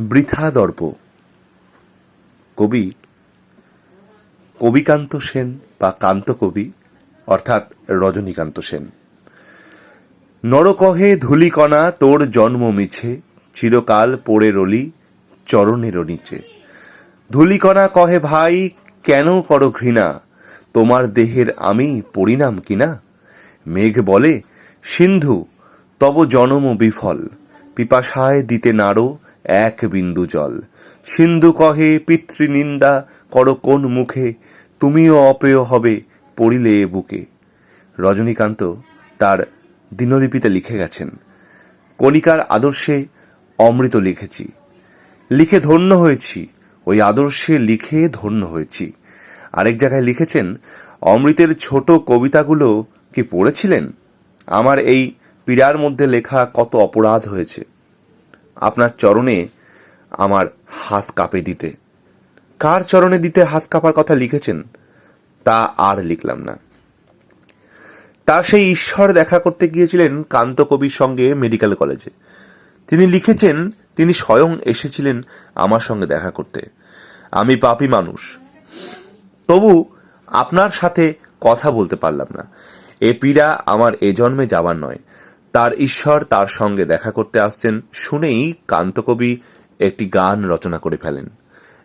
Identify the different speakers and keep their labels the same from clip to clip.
Speaker 1: বৃথা দর্প। কবি কবিকান্ত সেন বা কান্ত কবি, অর্থাৎ রজনীকান্ত সেন। নরকহে ধুলিকণা তোর জন্ম মিছে, চিরকাল পড়ে রলি চরণের নিচে। ধুলিকণা কহে ভাই, কেন করো ঘৃণা? তোমার দেহের আমি পরিণাম কিনা? মেঘ বলে, সিন্ধু, তব জনম বিফল। পিপাসায় দিতে নাড়ো এক বিন্দু জল। সিন্ধু কহে, পিতৃনিন্দা, করো কোন মুখে? তুমিও অপেয় হবে, পড়িলে এ বুকে। রজনীকান্ত তার দিনলিপিতে লিখে গেছেন, কণিকার আদর্শে অমৃত লিখেছি। লিখে ধন্য হয়েছি, ওই আদর্শে লিখে ধন্য হয়েছি। আরেক জায়গায় লিখেছেন, অমৃতের ছোট কবিতাগুলো কি পড়েছিলেন? আমার এই পীড়ার মধ্যে লেখা কত অপরাধ হয়েছে। আপনার চরণে আমার হাত কাঁপে দিতে। কার চরণে দিতে হাত কাঁপার কথা লিখেছেন? তা আর লিখলাম না। তার সেই ঈশ্বর দেখা করতে গিয়েছিলেন কান্ত কবির সঙ্গে মেডিকেল কলেজে। তিনি লিখেছেন, তিনি স্বয়ং এসেছিলেন আমার সঙ্গে দেখা করতে। আমি পাপি মানুষ। তবু আপনার সাথে কথা বলতে পারলাম না। এ পীড়া আমার এ জন্মে যাবার নয়। তার ঈশ্বর তার সঙ্গে দেখা করতে আসছেন, শুনেই কান্তকবি একটি গান রচনা করে ফেলেন।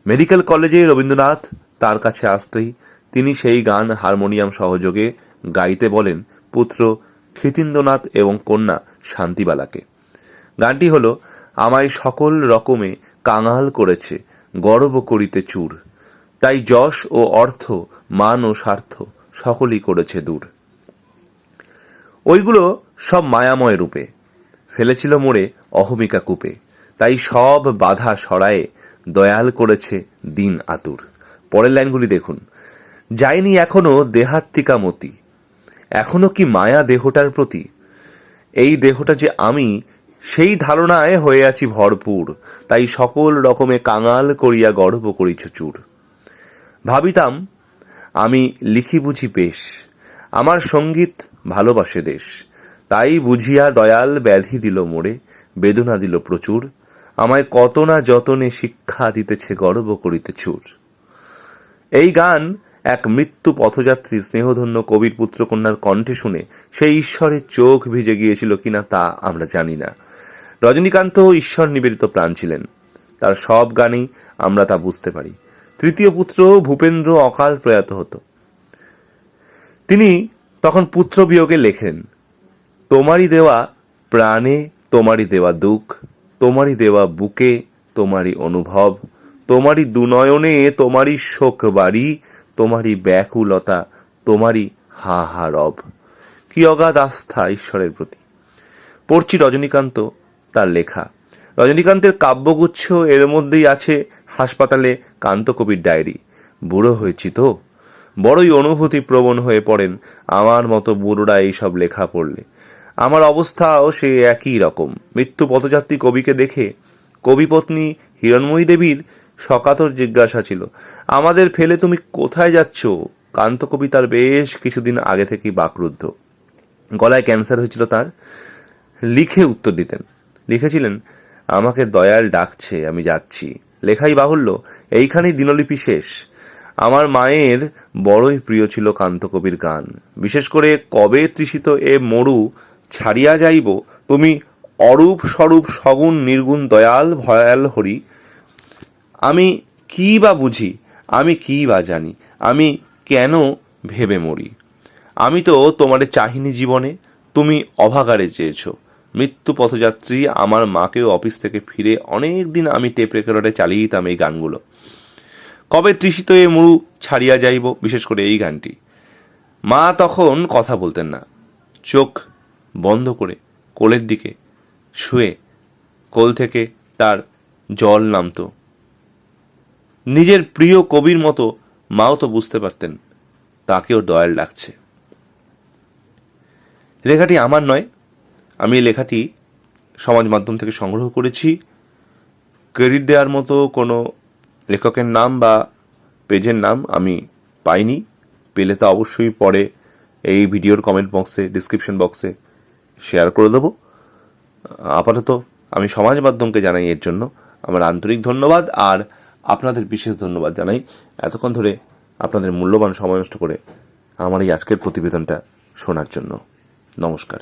Speaker 1: মেডিকেল কলেজে রবীন্দ্রনাথ তার কাছে আসতেই তিনি সেই গান হারমোনিয়াম সহযোগে গাইতে বলেন, পুত্র, ক্ষিতীন্দ্রনাথ এবং কন্যা শান্তিবালাকে। গানটি হল, আমায় সকল রকমে কাঙাল করেছে, গর্ব করিতে চুর। তাই যশ ও অর্থ, মান ও স্বার্থ সকলই করেছে দূর। ওইগুলো সব মায়াময় রূপে। ফেলেছিল মোড়ে অহমিকা কূপে। তাই সব বাধা সরায়ে দয়াল করেছে দিন আতুর। পরের লাইনগুলি দেখুন। যায়নি এখনও দেহাত্মিকা মতি। এখনও কি মায়া দেহটার প্রতি? এই দেহটা যে আমি, সেই ধারণায় হয়ে আছি ভরপুর। তাই সকল রকমে কাঙাল করিয়া গর্ব করিছ চুর। ভাবিতাম, আমি লিখি বুঝি বেশ। আমার সংগীত ভালোবাসে দেশ। তাই বুঝিয়া দয়াল ব্যাধি দিল মোড়ে, বেদনা দিল প্রচুর। আমায় কত না যতনে শিক্ষা দিতেছে, গর্ব করিতে চুর। এই গান এক মৃত্যু পথযাত্রী স্নেহধন্য কবির পুত্রকন্যার কণ্ঠে শুনে সেই ঈশ্বরের চোখ ভিজে গিয়েছিল কিনা তা আমরা জানি না। রজনীকান্ত ঈশ্বর নিবেদিত প্রাণ ছিলেন। তার সব গানেই আমরা তা বুঝতে পারি। তৃতীয় পুত্র ভূপেন্দ্র অকাল প্রয়াত হতো। তিনি তখন পুত্র বিয়োগে লেখেন তোমারই দেওয়া প্রাণে তোমারই দেওয়া দুঃখ, তোমারই দেওয়া বুকে তোমারই অনুভব, তোমারই দুনয়নে তোমারই শোক বাড়ি তোমারই ব্যাকুলতা, তোমারই হা হা রব কি অগাধ আস্থা ঈশ্বরের প্রতি। পড়ছি রজনীকান্ত তার লেখা। রজনীকান্তের কাব্যগুচ্ছ এর মধ্যেই আছে হাসপাতালে কান্তকবির ডায়েরি। বুড়ো হয়েছি তো। বড়ই অনুভূতি প্রবণ হয়ে পড়েন আমার মতো বুড়োরা এইসব লেখা পড়লে। আমার অবস্থাও সে একই রকম। মৃত্যু পথযাত্রী কবিকে দেখে কবিপত্নী হিরণময়ী দেবীর সকাতর জিজ্ঞাসা ছিল, আমাদের ফেলে তুমি কোথায় যাচ্ছ? কান্ত কবি তার বেশ কিছুদিন আগে থেকেই বাকরুদ্ধ। গলায় ক্যান্সার হয়েছিল তার। লিখে উত্তর দিতেন। লিখেছিলেন, আমাকে দয়াল ডাকছে, আমি যাচ্ছি। লেখাই বাহুল্য, এইখানেই দিনলিপি শেষ। আমার মায়ের বড়ই প্রিয় ছিল কান্তকবির গান। বিশেষ করে কবে তৃষিত এ মরু ছাড়িয়া যাইব, তুমি অরূপ স্বরূপ সগুণ নির্গুণ দয়াল ভয়াল হরি। আমি কি বা বুঝি, আমি কি বা জানি, আমি কেন ভেবে মরি? আমি তো তোমারে চাহিনি জীবনে, তুমি অভাগারে চেয়েছ। মৃত্যু পথযাত্রী আমার মাকেও অফিস থেকে ফিরে অনেক দিন আমি টেপ রেকর্ডে চালিয়ে দিতাম এই গানগুলো। কবে তৃষিত এ মুড়ু ছাড়িয়া যাইব, বিশেষ করে এই গানটি? মা তখন কথা বলতেন না। চোখ বন্ধ করে কোলের দিকে শুয়ে কোল থেকে তার জল নামতো। নিজের প্রিয় কবির মতো মাও তো বুঝতে পারতেন তাকেও দয়াল ডাকছে লেখাটি আমার নয়, আমি লেখাটি সমাজ মাধ্যম থেকে সংগ্রহ করেছি। ক্রেডিট দেওয়ার মতো কোনো লেখকের নাম বা পেজের নাম আমি পাইনি। পেলে তো অবশ্যই পরে এই ভিডিওর কমেন্ট বক্সে ডিসক্রিপশন বক্সে শেয়ার করে দেবো। আপাতত আমি সমাজ মাধ্যমকে জানাই এর জন্য। আমার আন্তরিক ধন্যবাদ আর আপনাদের বিশেষ ধন্যবাদ জানাই। এতক্ষণ ধরে আপনাদের মূল্যবান সময় নষ্ট করে আমার এই আজকের প্রতিবেদনটা শোনার জন্য। নমস্কার।